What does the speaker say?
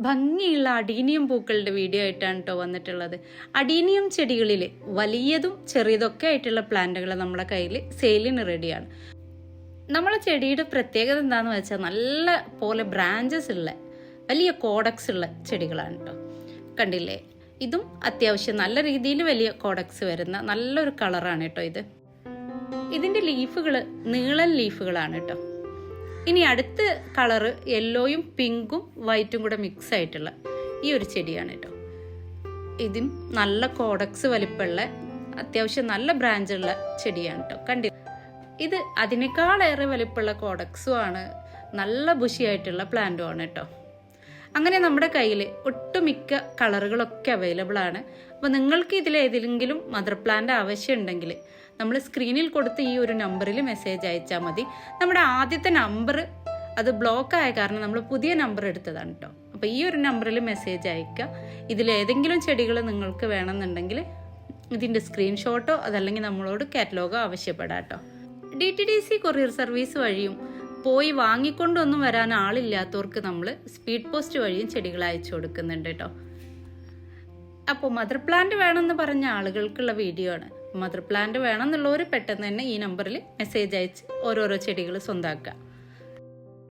ഭംഗിയുള്ള അടീനിയം പൂക്കളുടെ വീഡിയോ ആയിട്ടാണ് കേട്ടോ വന്നിട്ടുള്ളത്. അടീനിയം ചെടികളിൽ വലിയതും ചെറിയതൊക്കെ ആയിട്ടുള്ള പ്ലാന്റുകൾ നമ്മുടെ കയ്യിൽ സെയിലിന് റെഡിയാണ്. നമ്മളെ ചെടിയുടെ പ്രത്യേകത എന്താണെന്ന് വെച്ചാൽ നല്ല പോലെ ബ്രാഞ്ചസ് ഉള്ള വലിയ കോഡക്സ് ഉള്ള ചെടികളാണ് കേട്ടോ. കണ്ടില്ലേ? ഇതും അത്യാവശ്യം നല്ല രീതിയിൽ വലിയ കോഡക്സ് വരുന്ന നല്ലൊരു കളറാണ് കേട്ടോ ഇത്. ഇതിന്റെ ലീഫുകൾ നീളൻ ലീഫുകളാണ് കേട്ടോ. ഇനി അടുത്ത കളറ് യെല്ലോയും പിങ്കും വൈറ്റും കൂടെ മിക്സ് ആയിട്ടുള്ള ഈ ഒരു ചെടിയാണ് കേട്ടോ. ഇതും നല്ല കോഡക്സ് വലിപ്പമുള്ള അത്യാവശ്യം നല്ല ബ്രാഞ്ചുള്ള ചെടിയാണ് കേട്ടോ. കണ്ടി ഇത് അതിനേക്കാളേറെ വലിപ്പമുള്ള കോഡക്സും ആണ് നല്ല ബുഷിയായിട്ടുള്ള പ്ലാന്റും ആണ് കേട്ടോ. അങ്ങനെ നമ്മുടെ കയ്യിൽ ഒട്ടുമിക്ക കളറുകളൊക്കെ അവൈലബിൾ ആണ്. അപ്പോൾ നിങ്ങൾക്ക് ഇതിൽ ഏതെങ്കിലും മദർ പ്ലാന്റ് ആവശ്യമുണ്ടെങ്കിൽ നമ്മൾ സ്ക്രീനിൽ കൊടുത്ത ഈ ഒരു നമ്പറിൽ മെസ്സേജ് അയച്ചാൽ മതി. നമ്മുടെ ആദ്യത്തെ നമ്പർ അത് ബ്ലോക്ക് ആയ കാരണം നമ്മൾ പുതിയ നമ്പർ എടുത്തതാണ് കേട്ടോ അപ്പോൾ ഈ ഒരു നമ്പറിൽ മെസ്സേജ് അയക്കുക ഇതിൽ ഏതെങ്കിലും ചെടികൾ നിങ്ങൾക്ക് വേണമെന്നുണ്ടെങ്കിൽ ഇതിന്റെ സ്ക്രീൻഷോട്ടോ അതല്ലെങ്കിൽ നമ്മളോട് കാറ്റലോഗോ ആവശ്യപ്പെടാം കേട്ടോ D T D C courier service വഴിയും പോയി വാങ്ങിക്കൊണ്ടൊന്നും വരാൻ ആളില്ലാത്തവർക്ക് നമ്മൾ സ്പീഡ് പോസ്റ്റ് വഴിയും ചെടികൾ അയച്ചു കൊടുക്കുന്നുണ്ട് കേട്ടോ. അപ്പോൾ മദർ പ്ലാന്റ് വേണമെന്ന് പറഞ്ഞ ആളുകൾക്കുള്ള വീഡിയോ ആണ്. മദർ പ്ലാന്റ് വേണമെന്നുള്ളവർ പെട്ടെന്ന് തന്നെ ഈ നമ്പറിൽ മെസ്സേജ് അയച്ച് ഓരോരോ ചെടികൾ സ്വന്തമാക്കുക